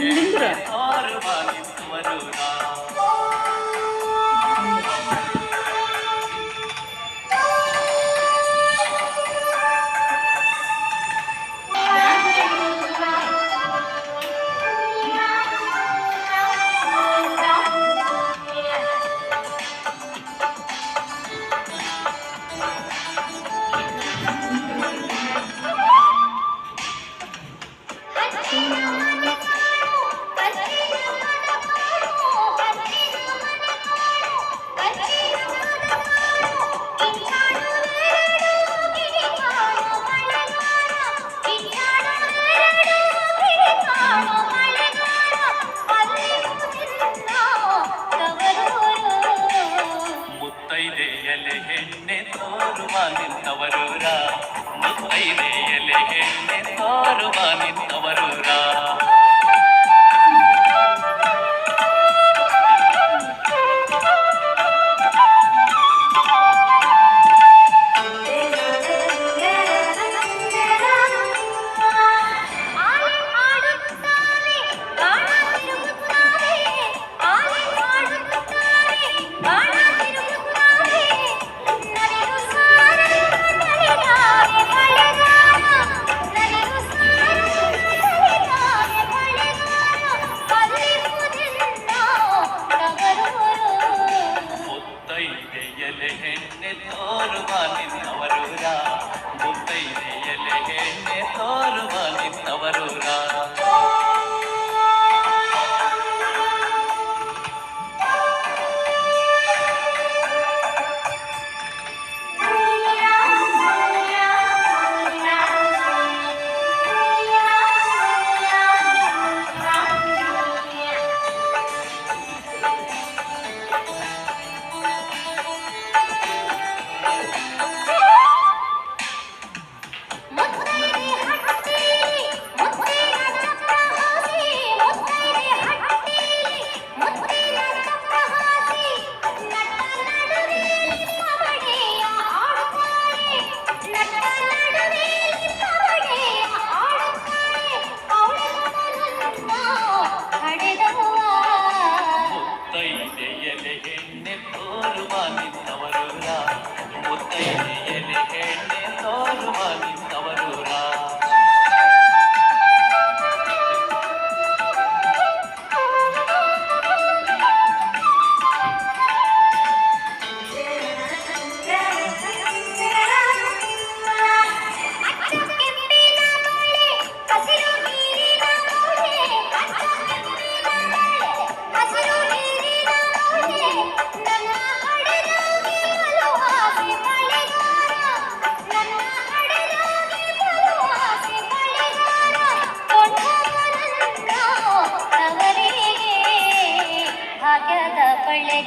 நின்றுறேன் on. Miami.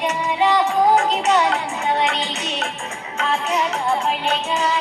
ಬೆಳೆಗಾರ ಹೋಗಿ ಬಾನಂದವರಿಗೆ ಆಟದ ಬೆಳೆಗಾರ